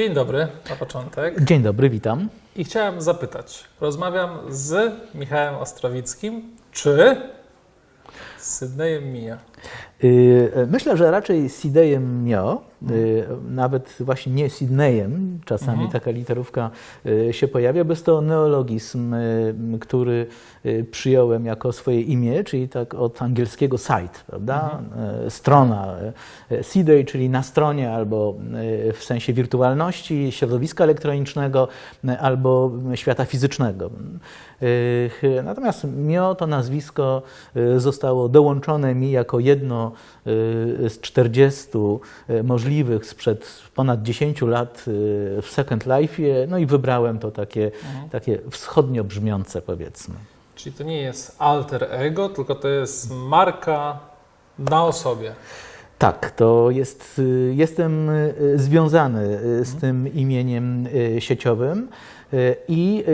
Dzień dobry na początek. Dzień dobry, witam. I chciałem zapytać, rozmawiam z Michałem Ostrowickim, czy z Sydneyem Mija? Y, Myślę, że raczej Sidejem Mio, y, nawet właśnie nie Sydneyem, czasami taka literówka y, się pojawia, bo jest to neologizm, który przyjąłem jako swoje imię, czyli tak od angielskiego site, prawda? Y, Strona. Sidej, czyli na stronie albo w sensie wirtualności, środowiska elektronicznego albo świata fizycznego. Natomiast Mio to nazwisko zostało dołączone mi jako jedno y, z 40 y, możliwych sprzed ponad 10 lat y, w Second Life, no i wybrałem to takie, takie wschodnio brzmiące powiedzmy. Czyli to nie jest alter ego, tylko to jest marka na osobie. Tak, to jest, jestem związany z tym imieniem sieciowym i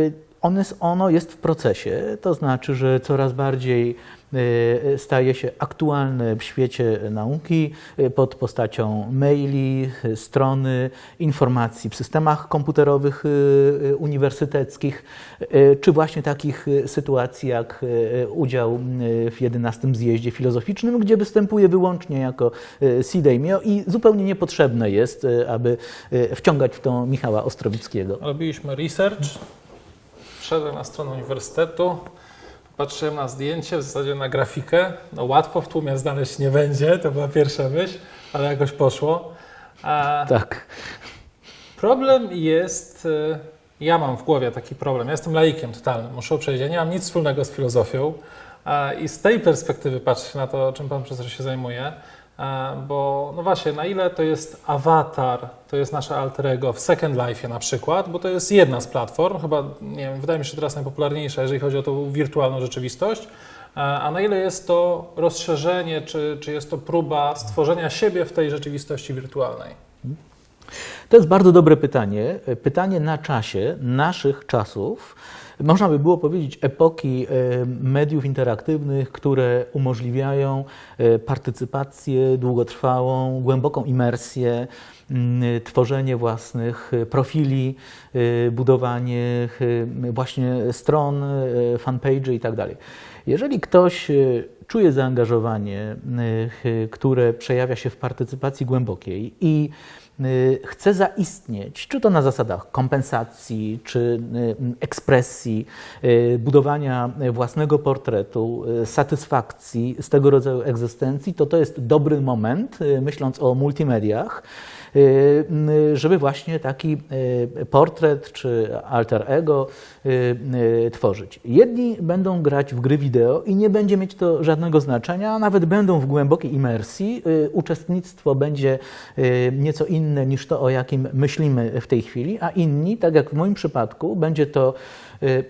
on jest, ono jest w procesie, to znaczy, że coraz bardziej y, staje się aktualne w świecie nauki y, pod postacią maili, strony, informacji w systemach komputerowych uniwersyteckich, czy właśnie takich sytuacji jak udział w 11 zjeździe filozoficznym, gdzie występuje wyłącznie jako Sidejmio i zupełnie niepotrzebne jest, aby wciągać w to Michała Ostrowickiego. Robiliśmy research, wszedłem na stronę uniwersytetu, patrzyłem na zdjęcie, w zasadzie na grafikę. No łatwo w tłumie znaleźć nie będzie, to była pierwsza myśl, ale jakoś poszło. A Tak. Problem jest, y, ja mam w głowie taki problem, ja jestem laikiem totalnym, muszę uprzejmić, ja nie mam nic wspólnego z filozofią i z tej perspektywy patrzę na to, czym Pan Profesor się zajmuje, bo no właśnie, na ile to jest awatar, to jest nasze alter ego w Second Life na przykład, bo to jest jedna z platform, chyba, nie wiem, wydaje mi się, teraz najpopularniejsza, jeżeli chodzi o tą wirtualną rzeczywistość, a a na ile jest to rozszerzenie, czy, czy jest to próba stworzenia siebie w tej rzeczywistości wirtualnej? To jest bardzo dobre pytanie. Pytanie na czasie, naszych czasów. Można by było powiedzieć epoki e, mediów interaktywnych, które umożliwiają e, partycypację długotrwałą, głęboką imersję, m, tworzenie własnych e, profili, budowanie właśnie stron, fanpage'y i tak. Jeżeli ktoś czuje zaangażowanie, e, które przejawia się w partycypacji głębokiej i y, chce zaistnieć, czy to na zasadach kompensacji, czy y, ekspresji, y, budowania własnego portretu, y, satysfakcji z tego rodzaju egzystencji, to to jest dobry moment, y, myśląc o multimediach, y, y, żeby właśnie taki y, portret czy alter ego y, y, tworzyć. Jedni będą grać w gry wideo i nie będzie mieć to żadnego znaczenia, a nawet będą w głębokiej imersji. Y, Uczestnictwo będzie y, nieco inne niż to, o jakim myślimy w tej chwili, a inni, tak jak w moim przypadku, będzie to y,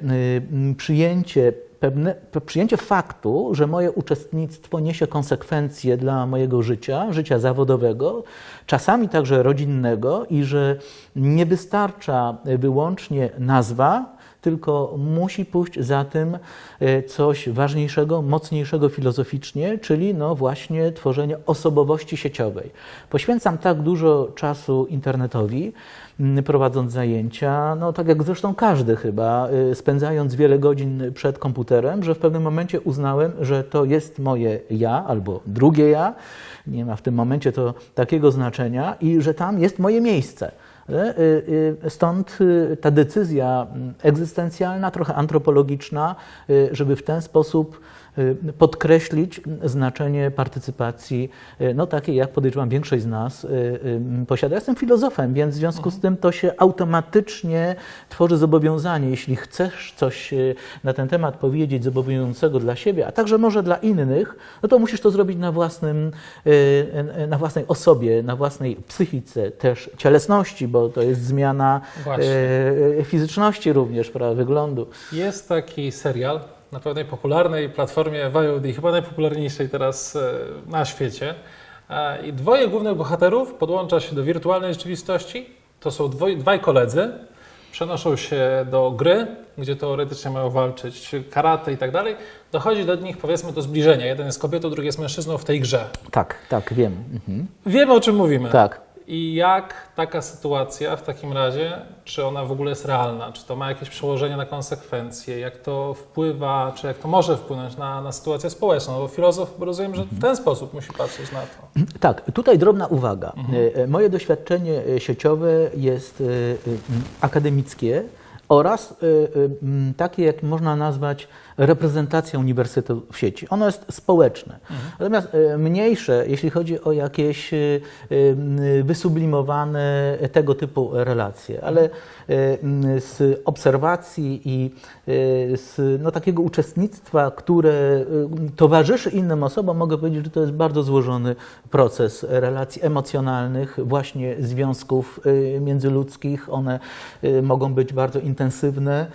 przyjęcie pewne, przyjęcie faktu, że moje uczestnictwo niesie konsekwencje dla mojego życia, życia zawodowego, czasami także rodzinnego i że nie wystarcza wyłącznie nazwa, tylko musi pójść za tym e, coś ważniejszego, mocniejszego filozoficznie, czyli no właśnie tworzenie osobowości sieciowej. Poświęcam tak dużo czasu internetowi, prowadząc zajęcia, no tak jak zresztą każdy chyba, y, spędzając wiele godzin przed komputerem, że w pewnym momencie uznałem, że to jest moje ja albo drugie ja, nie ma w tym momencie to takiego znaczenia i że tam jest moje miejsce. E, y, y, Stąd y, ta decyzja mm, egzystencjalna, trochę antropologiczna, y, żeby w ten sposób podkreślić znaczenie partycypacji, y, no takiej jak podejrzewam większość z nas y, y, posiada. Ja jestem filozofem, więc w związku z tym to się automatycznie tworzy zobowiązanie. Jeśli chcesz coś y, na ten temat powiedzieć zobowiązującego dla siebie, a także może dla innych, no to musisz to zrobić na, własnym, y, y, na własnej osobie, na własnej psychice, też cielesności, bo to jest zmiana Właśnie. y, fizyczności również, prawda, wyglądu. Jest taki serial na pewnej popularnej platformie VOD, chyba najpopularniejszej teraz e, na świecie. E, I dwoje głównych bohaterów podłącza się do wirtualnej rzeczywistości. To są dwoj, dwaj koledzy. Przenoszą się do gry, gdzie teoretycznie mają walczyć karate i tak dalej. Dochodzi do nich, powiedzmy, do zbliżenia. Jeden jest kobietą, drugi jest mężczyzną w tej grze. Tak, tak, wiem. Mhm. Wiemy, o czym mówimy. Tak. I jak taka sytuacja w takim razie, czy ona w ogóle jest realna? Czy to ma jakieś przełożenie na konsekwencje? Jak to wpływa, czy jak to może wpłynąć na, na sytuację społeczną? No bo filozof rozumiem, że w ten sposób musi patrzeć na to. Tak, tutaj drobna uwaga. E, e, Moje doświadczenie e, sieciowe jest akademickie oraz takie, jak można nazwać reprezentacja uniwersytetu w sieci. Ono jest społeczne. Natomiast e, mniejsze, jeśli chodzi o jakieś e, e, wysublimowane tego typu relacje, ale e, m, z obserwacji i z no, takiego uczestnictwa, które towarzyszy innym osobom, mogę powiedzieć, że to jest bardzo złożony proces relacji emocjonalnych, właśnie związków międzyludzkich. One mogą być bardzo intensywne,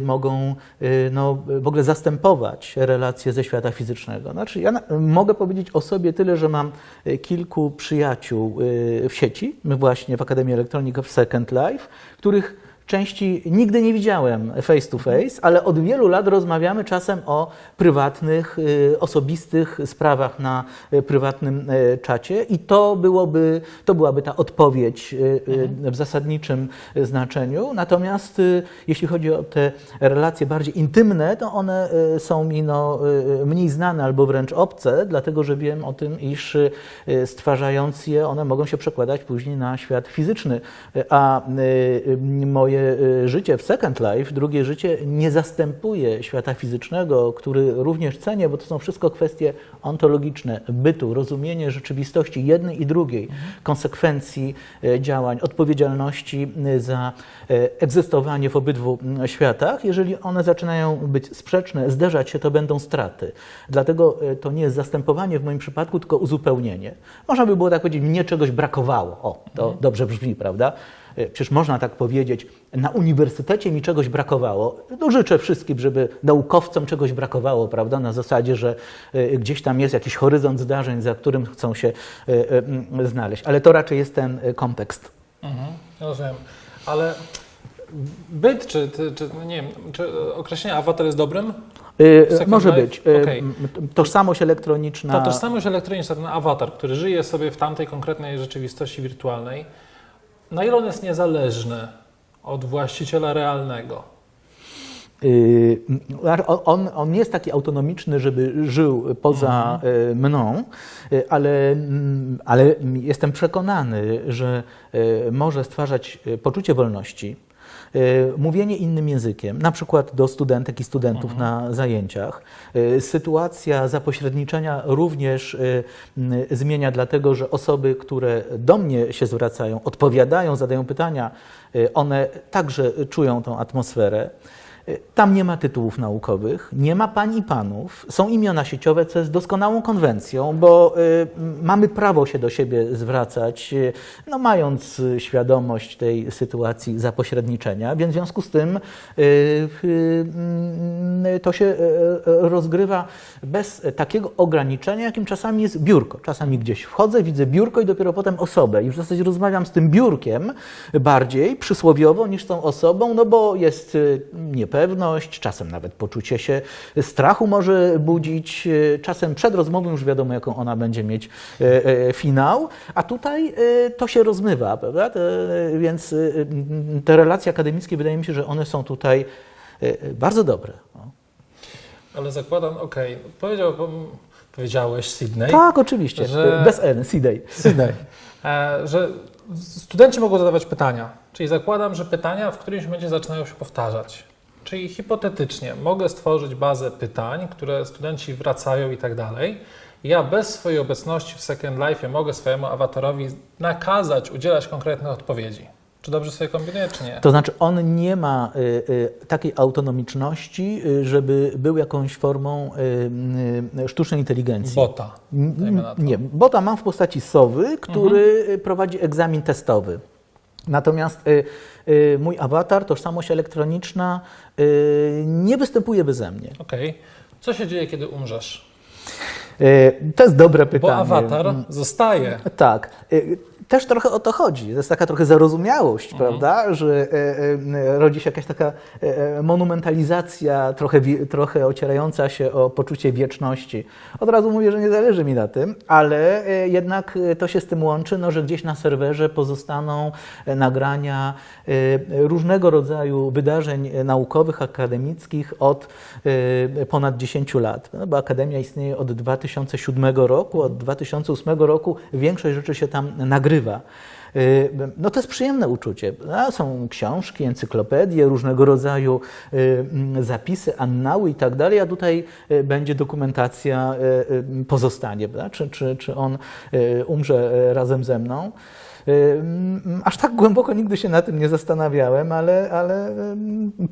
mogą y, no, w ogóle zastępować relacje ze świata fizycznego. Znaczy, ja mogę powiedzieć o sobie tyle, że mam y, kilku przyjaciół y, w sieci, właśnie w Akademii Elektroniki w Second Life, których części nigdy nie widziałem face to face, ale od wielu lat rozmawiamy czasem o prywatnych, y, osobistych sprawach na y, prywatnym y, czacie i to byłoby, to byłaby ta odpowiedź y, w zasadniczym znaczeniu. Natomiast jeśli chodzi o te relacje bardziej intymne, to one są mi no, mniej znane albo wręcz obce, dlatego że wiem o tym, iż stwarzając je, one mogą się przekładać później na świat fizyczny. A moje y, życie w Second Life, drugie życie, nie zastępuje świata fizycznego, który również cenię, bo to są wszystko kwestie ontologiczne, bytu, rozumienie rzeczywistości jednej i drugiej, konsekwencji y, działań, odpowiedzialności y, za egzystowanie w obydwu światach. Jeżeli one zaczynają być sprzeczne, zderzać się, to będą straty. Dlatego to nie jest zastępowanie w moim przypadku, tylko uzupełnienie. Można by było tak powiedzieć, mnie czegoś brakowało. O, to dobrze brzmi, prawda? Y, Przecież można tak powiedzieć, na uniwersytecie mi czegoś brakowało. No, życzę wszystkim, żeby naukowcom czegoś brakowało, prawda? Na zasadzie, że y, gdzieś tam jest jakiś horyzont zdarzeń, za którym chcą się mm, znaleźć. Ale to raczej jest ten kontekst. Mhm, rozumiem. Ale byt, czy, czy, no nie wiem, czy określenie awatar jest dobrym? Może Life? być. Y, m, Tożsamość elektroniczna. Ta tożsamość elektroniczna, ten awatar, który żyje sobie w tamtej konkretnej rzeczywistości wirtualnej, na ile on jest niezależny od właściciela realnego? Y, on- On, jest taki autonomiczny, żeby żył poza y, mną, y, ale, mm, ale jestem przekonany, że może stwarzać poczucie wolności, mówienie innym językiem, na przykład do studentek i studentów na zajęciach. Y, Sytuacja zapośredniczenia również y, zmienia, dlatego że osoby, które do mnie się zwracają, odpowiadają, zadają pytania, y, one także czują tą atmosferę. Tam nie ma tytułów naukowych, nie ma pań i panów, są imiona sieciowe, co jest doskonałą konwencją, bo y, mamy prawo się do siebie zwracać, y, no, mając y, świadomość tej sytuacji zapośredniczenia, więc w związku z tym y, y, y, to się y, y, rozgrywa bez takiego ograniczenia, jakim czasami jest biurko. Czasami gdzieś wchodzę, widzę biurko i dopiero potem osobę i w zasadzie rozmawiam z tym biurkiem bardziej przysłowiowo niż z tą osobą, no bo jest y, niepewność, czasem nawet poczucie się strachu może budzić, y, czasem przed rozmową już wiadomo, jaką ona będzie mieć e, e, finał, a tutaj e, to się rozmywa, prawda? Więc te relacje akademickie wydaje mi się, że one są tutaj e, bardzo dobre. No. Ale zakładam, okej, powiedział, powiedziałeś Sydney, Tak, oczywiście, Że- bez N. Sydney, e, że studenci mogą zadawać pytania. Czyli zakładam, że pytania w którymś momencie zaczynają się powtarzać. Czyli hipotetycznie mogę stworzyć bazę pytań, które studenci wracają i tak dalej. Ja bez swojej obecności w Second Life mogę swojemu awatarowi nakazać udzielać konkretnych odpowiedzi. Czy dobrze sobie kombinuję, czy nie? To znaczy, on nie ma y, y, takiej autonomiczności, y, żeby był jakąś formą sztucznej inteligencji. Bota. Nie, bota mam w postaci sowy, który y, prowadzi egzamin testowy. Natomiast y, y, mój awatar, tożsamość elektroniczna, y, nie występuje beze mnie. Okej. Co się dzieje, kiedy umrzesz? Y, to jest dobre pytanie. Bo awatar zostaje. Tak. Też trochę o to chodzi. To jest taka trochę zarozumiałość, Mhm. prawda, że e, e, rodzi się jakaś taka e, monumentalizacja, trochę, trochę ocierająca się o poczucie wieczności. Od razu mówię, że nie zależy mi na tym, ale jednak to się z tym łączy, no, że gdzieś na serwerze pozostaną nagrania różnego rodzaju wydarzeń naukowych, akademickich od ponad 10 lat. No, bo Akademia istnieje od 2007 roku, od 2008 roku większość rzeczy się tam nagrywa. Y, No to jest przyjemne uczucie. A Są książki, encyklopedie, różnego rodzaju y, zapisy, annały i tak dalej, a tutaj y, będzie dokumentacja, pozostanie? Czy, czy, czy on umrze razem ze mną. Aż tak głęboko nigdy się na tym nie zastanawiałem, ale, ale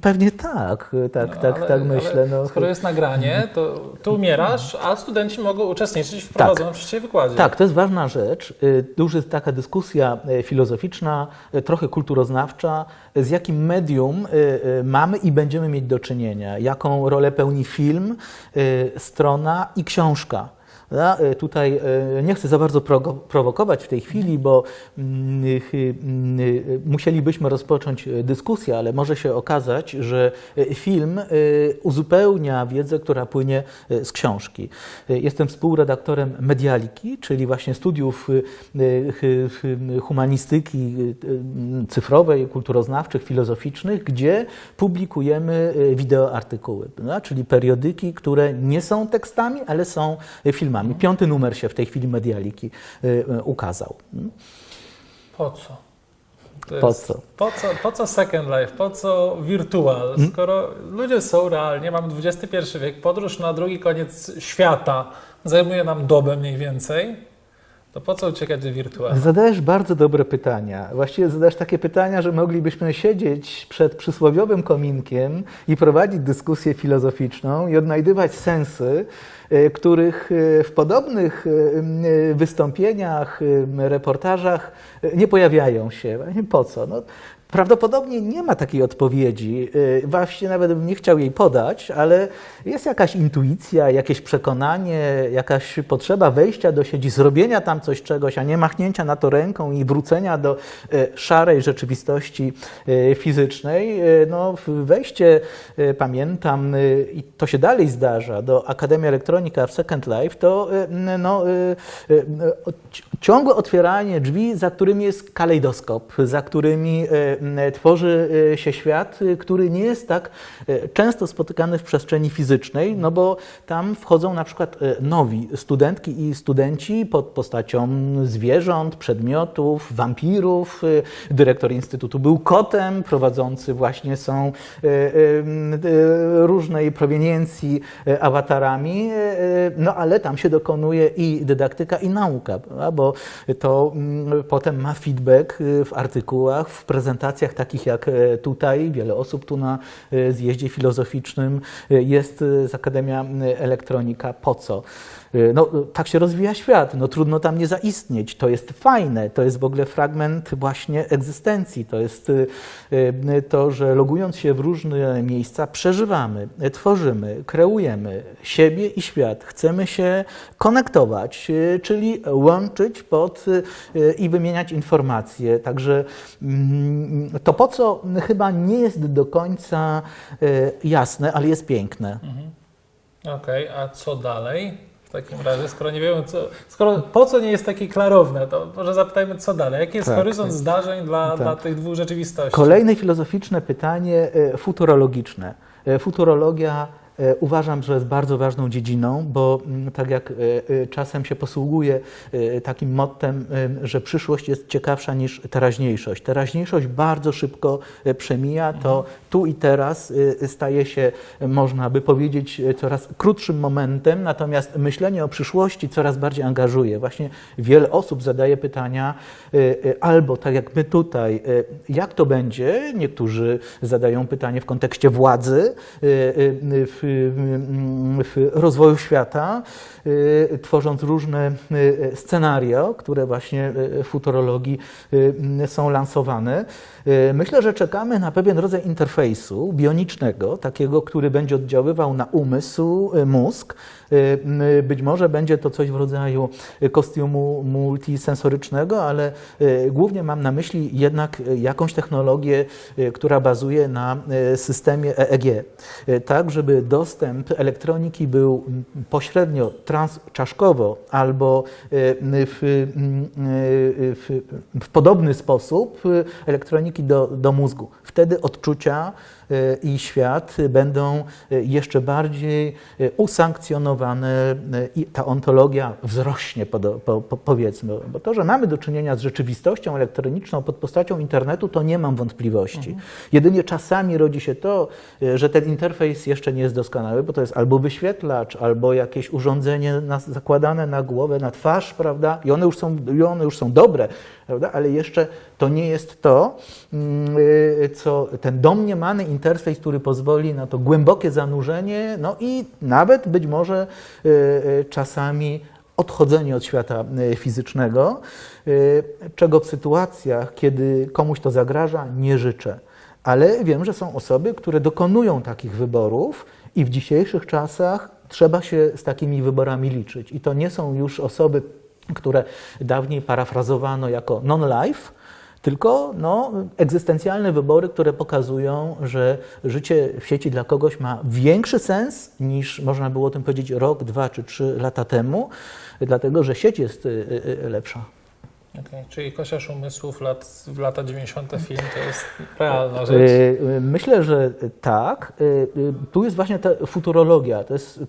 pewnie tak, tak, No, tak, ale- tak myślę. No. Skoro jest nagranie, to ty umierasz, a studenci mogą uczestniczyć w prowadzonym przez ciebie wykładzie. Tak, to jest ważna rzecz. Y, jest taka dyskusja y, filozoficzna, y, trochę kulturoznawcza, z jakim medium mamy i będziemy mieć do czynienia, jaką rolę pełni film, strona i książka. Ja, y, tutaj y, nie chcę za bardzo prowokować w tej chwili, bo mm, y, y, musielibyśmy rozpocząć dyskusję, ale może się okazać, że film uzupełnia wiedzę, która płynie z książki. Jestem współredaktorem Medialiki, czyli właśnie studiów humanistyki cyfrowej, kulturoznawczych, filozoficznych, gdzie publikujemy wideoartykuły, czyli periodyki, które nie są tekstami, ale są y, Piąty numer się w tej chwili Medialiki y, y, ukazał. Po co? Po co? Po co? Po co Second Life? Po co Virtual? Hmm? Skoro ludzie są realnie, mamy XXI wiek, podróż na drugi koniec świata zajmuje nam dobę mniej więcej, to po co uciekać do wirtualnego? Zadajesz bardzo dobre pytania. Właściwie zadajesz takie pytania, że moglibyśmy siedzieć przed przysłowiowym kominkiem i prowadzić dyskusję filozoficzną i odnajdywać sensy, których e, w podobnych e, e, wystąpieniach, reportażach e, nie pojawiają się. Po co? No, Prawdopodobnie nie ma takiej odpowiedzi. Y, Właśnie nawet bym nie chciał jej podać, ale jest jakaś intuicja, jakieś przekonanie, jakaś potrzeba wejścia do sieci, zrobienia tam coś czegoś, a nie machnięcia na to ręką i wrócenia do y, szarej rzeczywistości y, fizycznej. No, wejście, pamiętam, i to się dalej zdarza, do Akademii Elektronika w Second Life, to no, ci- ciągłe otwieranie drzwi, za którymi jest kalejdoskop, za którymi tworzy y, się świat, y, który nie jest tak y, często spotykany w przestrzeni fizycznej, no bo tam wchodzą na przykład nowi studentki i studenci pod postacią zwierząt, przedmiotów, wampirów. Dyrektor Instytutu był kotem, prowadzący właśnie są różnej proweniencji awatarami, no ale tam się dokonuje i dydaktyka, i nauka, bo to potem ma feedback w artykułach, w prezentacjach takich jak e, tutaj. Wiele osób tu na e, zjeździe filozoficznym e, jest z Akademia Elektronika. Po co? E, No, tak się rozwija świat, no trudno tam nie zaistnieć. To jest fajne, to jest w ogóle fragment właśnie egzystencji. To jest e, e, to, że logując się w różne miejsca, przeżywamy, tworzymy, kreujemy siebie i świat. Chcemy się konektować, czyli łączyć pod i wymieniać informacje. Także mm, to po co chyba nie jest do końca jasne, ale jest piękne. Okej, a co dalej? W takim razie, skoro nie wiemy, co, skoro po co nie jest takie klarowne, to może zapytajmy, co dalej? Jaki jest Tak, horyzont tak. zdarzeń dla, Tak. dla tych dwóch rzeczywistości? Kolejne filozoficzne pytanie e, futurologiczne. E, Futurologia uważam, że jest bardzo ważną dziedziną, bo mm, tak jak e, e, czasem się posługuje e, takim mottem, e, że przyszłość jest ciekawsza niż teraźniejszość. Teraźniejszość bardzo szybko e, przemija, to tu i teraz e, staje się, e, można by powiedzieć, e, coraz krótszym momentem, natomiast myślenie o przyszłości coraz bardziej angażuje. Właśnie wiele osób zadaje pytania, e, e, albo tak jak my tutaj, e, jak to będzie? Niektórzy zadają pytanie w kontekście władzy, e, e, w w, w rozwoju świata, y, tworząc różne y, scenario, które właśnie y, w futurologii są lansowane. Myślę, że czekamy na pewien rodzaj interfejsu bionicznego, takiego, który będzie oddziaływał na umysł, mózg. Być może będzie to coś w rodzaju kostiumu multisensorycznego, ale głównie mam na myśli jednak jakąś technologię, która bazuje na systemie EEG, tak żeby dostęp elektroniki był pośrednio transczaszkowo albo y, w, y, w, w podobny sposób elektroniki do, do mózgu. Wtedy odczucia y, i świat będą jeszcze bardziej usankcjonowane i ta ontologia wzrośnie, po, po, powiedzmy. Bo to, że mamy do czynienia z rzeczywistością elektroniczną pod postacią internetu, to nie mam wątpliwości. Jedynie czasami rodzi się to, że ten interfejs jeszcze nie jest doskonały, bo to jest albo wyświetlacz, albo jakieś urządzenie na, zakładane na głowę, na twarz, prawda? I one już są, i one już są dobre, prawda? Ale jeszcze to nie jest to, mm, y, co ten domniemany interfejs, który pozwoli na to głębokie zanurzenie, no i nawet być może y, y, czasami odchodzenie od świata fizycznego, czego w sytuacjach, kiedy komuś to zagraża, nie życzę. Ale wiem, że są osoby, które dokonują takich wyborów i w dzisiejszych czasach trzeba się z takimi wyborami liczyć. I to nie są już osoby, które dawniej parafrazowano jako non-life, tylko no, egzystencjalne wybory, które pokazują, że życie w sieci dla kogoś ma większy sens niż można było o tym powiedzieć rok, dwa czy trzy lata temu, dlatego że sieć jest y, y, y, lepsza. Okej, Czyli Kosiarz Umysłów lat, w lata 90. film to jest realna rzecz. Y, y, Myślę, że tak. Y, Tu jest właśnie ta futurologia, to jest,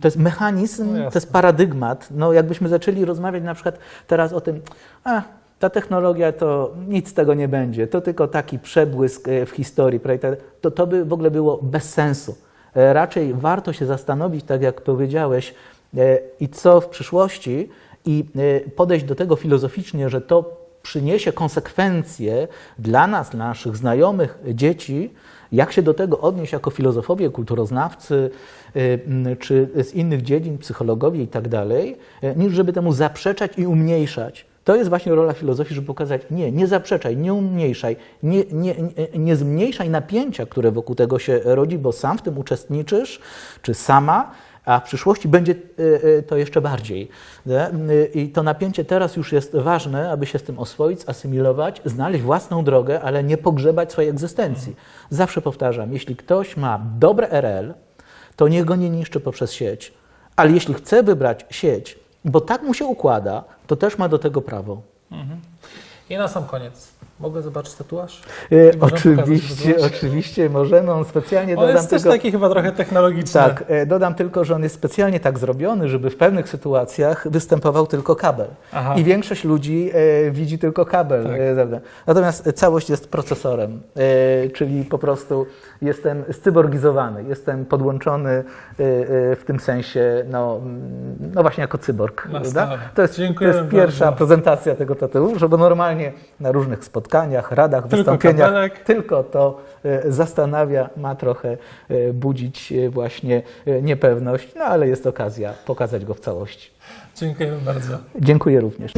to jest mechanizm, No to jest paradygmat. No, jakbyśmy zaczęli rozmawiać na przykład teraz o tym, a ta technologia to nic z tego nie będzie, to tylko taki przebłysk w historii, prawda? to to by w ogóle było bez sensu. E, Raczej warto się zastanowić, tak jak powiedziałeś, e, i co w przyszłości, i e, podejść do tego filozoficznie, że to przyniesie konsekwencje dla nas, dla naszych znajomych, dzieci, jak się do tego odnieść jako filozofowie, kulturoznawcy, y, czy z innych dziedzin, psychologowie i tak dalej, y, niż żeby temu zaprzeczać i umniejszać. To jest właśnie rola filozofii, żeby pokazać, nie, nie zaprzeczaj, nie umniejszaj, nie, nie, nie, nie zmniejszaj napięcia, które wokół tego się rodzi, bo sam w tym uczestniczysz, czy sama, a w przyszłości będzie y, y, to jeszcze bardziej. I to napięcie teraz już jest ważne, aby się z tym oswoić, asymilować, znaleźć własną drogę, ale nie pogrzebać swojej egzystencji. Zawsze powtarzam, jeśli ktoś ma dobre RL, to niech go nie niszczy poprzez sieć. Ale jeśli chce wybrać sieć, bo tak mu się układa, to też ma do tego prawo. I na sam koniec. Mogę zobaczyć tatuaż? E, Możemy oczywiście, pokazać oczywiście możemy. On specjalnie On dodam jest też tylko... taki chyba trochę technologiczny. Tak, e, dodam tylko, że on jest specjalnie tak zrobiony, żeby w pewnych sytuacjach występował tylko kabel. Aha. I większość ludzi e, widzi tylko kabel. Tak. E. Natomiast całość jest procesorem, e, czyli po prostu jestem cyborgizowany, jestem podłączony e, e, w tym sensie, no, mm, no właśnie jako cyborg. To jest, to jest pierwsza bardzo. prezentacja tego tatuażu, bo normalnie na różnych spotkaniach, radach, Tylko wystąpieniach kabelek. tylko to e, zastanawia, ma trochę e, budzić e, właśnie niepewność, no ale jest okazja pokazać go w całości. Dziękuję bardzo. Dziękuję również.